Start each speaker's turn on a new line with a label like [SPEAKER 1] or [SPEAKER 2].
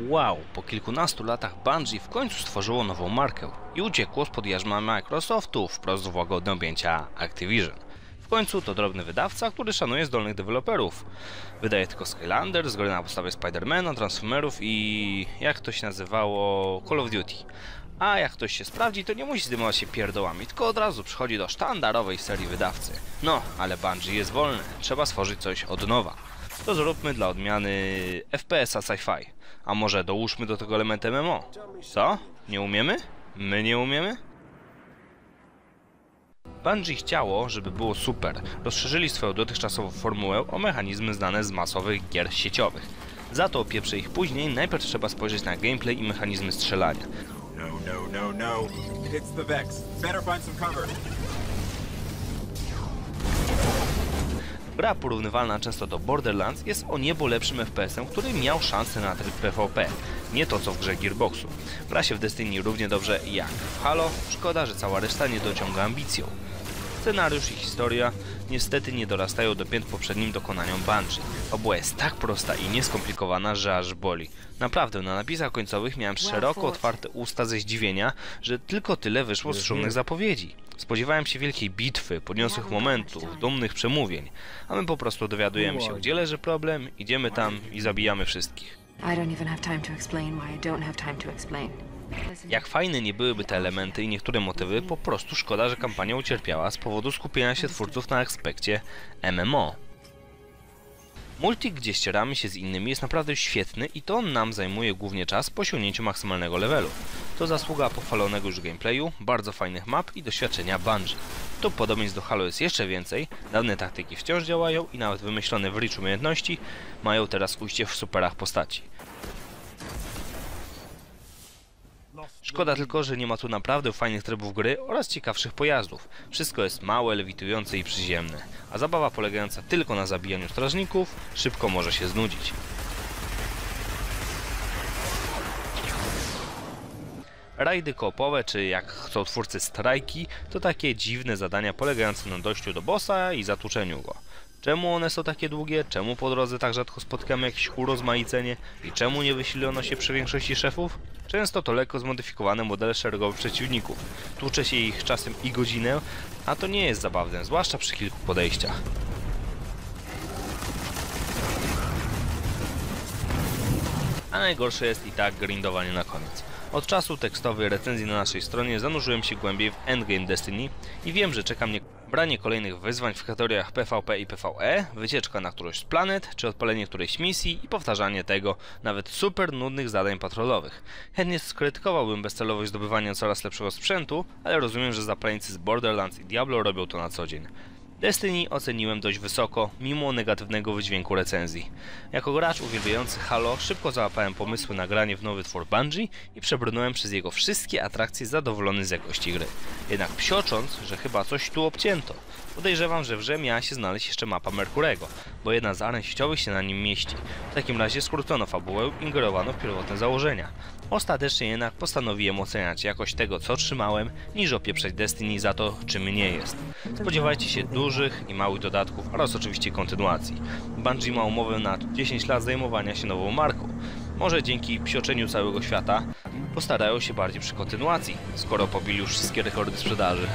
[SPEAKER 1] Wow, po kilkunastu latach Bungie w końcu stworzyło nową markę i uciekło spod jarzma Microsoftu wprost w łagodne objęcia Activision. W końcu to drobny wydawca, który szanuje zdolnych deweloperów. Wydaje tylko Skylander, z gry na podstawie Spidermana, Transformerów i jak to się nazywało Call of Duty. A jak ktoś się sprawdzi, to nie musi zdejmować się pierdołami, tylko od razu przychodzi do sztandarowej serii wydawcy. No, ale Bungie jest wolne, trzeba stworzyć coś od nowa. To zróbmy dla odmiany FPS-a sci-fi. A może dołóżmy do tego element MMO? Co? Nie umiemy? My nie umiemy? Bungie chciało, żeby było super. Rozszerzyli swoją dotychczasową formułę o mechanizmy znane z masowych gier sieciowych. Za to opieprzę ich później, najpierw trzeba spojrzeć na gameplay i mechanizmy strzelania.
[SPEAKER 2] No, no, no, no. It's the Vex. Better find some cover.
[SPEAKER 1] Gra porównywalna często do Borderlands jest o niebo lepszym FPS-em, który miał szansę na tryb PvP, nie to co w grze Gearboxu. Gra się w Destiny równie dobrze jak w Halo, szkoda, że cała reszta nie dociąga ambicją. Scenariusz i historia niestety nie dorastają do pięt poprzednim dokonaniom Bungie. Fabuła jest tak prosta i nieskomplikowana, że aż boli. Naprawdę, na napisach końcowych miałem szeroko otwarte usta ze zdziwienia, że tylko tyle wyszło z szumnych zapowiedzi. Spodziewałem się wielkiej bitwy, podniosłych momentów, dumnych przemówień, a my po prostu dowiadujemy się, gdzie leży problem, idziemy tam i zabijamy wszystkich. Jak fajne nie byłyby te elementy i niektóre motywy, po prostu szkoda, że kampania ucierpiała z powodu skupienia się twórców na aspekcie MMO. Multi, gdzie ścieramy się z innymi jest naprawdę świetny i to nam zajmuje głównie czas po osiągnięciu maksymalnego levelu. To zasługa pochwalonego już gameplayu, bardzo fajnych map i doświadczenia Bungie. Tu do Halo jest jeszcze więcej, dawne taktyki wciąż działają i nawet wymyślone w Reach umiejętności mają teraz ujście w superach postaci. Szkoda tylko, że nie ma tu naprawdę fajnych trybów gry oraz ciekawszych pojazdów. Wszystko jest małe, lewitujące i przyziemne, a zabawa polegająca tylko na zabijaniu strażników szybko może się znudzić. Rajdy koopowe, czy jak chcą twórcy strajki, to takie dziwne zadania polegające na dojściu do bossa i zatłuczeniu go. Czemu one są takie długie? Czemu po drodze tak rzadko spotkamy jakieś urozmaicenie? I czemu nie wysilono się przy większości szefów? Często to lekko zmodyfikowane modele szeregowych przeciwników. Tłucze się ich czasem i godzinę, a to nie jest zabawne, zwłaszcza przy kilku podejściach. A najgorsze jest i tak grindowanie na koniec. Od czasu tekstowej recenzji na naszej stronie zanurzyłem się głębiej w Endgame Destiny i wiem, że czeka mnie branie kolejnych wyzwań w kategoriach PvP i PvE, wycieczka na którąś z planet, czy odpalenie którejś misji i powtarzanie tego, nawet super nudnych zadań patrolowych. Chętnie skrytykowałbym bezcelowość zdobywania coraz lepszego sprzętu, ale rozumiem, że zapaleńcy z Borderlands i Diablo robią to na co dzień. Destiny oceniłem dość wysoko, mimo negatywnego wydźwięku recenzji. Jako gracz uwielbiający Halo, szybko załapałem pomysły na granie w nowy twór Bungie i przebrnąłem przez jego wszystkie atrakcje zadowolony z jakości gry. Jednak psiocząc, że chyba coś tu obcięto. Podejrzewam, że w grze miała się znaleźć jeszcze mapa Merkurego, bo jedna z aren sieciowych się na nim mieści. W takim razie skrócono fabułę i ingerowano w pierwotne założenia. Ostatecznie jednak postanowiłem oceniać jakość tego, co trzymałem, niż opieprzeć Destiny za to, czym nie jest. Spodziewajcie się dużych i małych dodatków oraz oczywiście kontynuacji. Bungie ma umowę na 10 lat zajmowania się nową marką. Może dzięki psioczeniu całego świata postarają się bardziej przy kontynuacji, skoro pobili już wszystkie rekordy sprzedaży.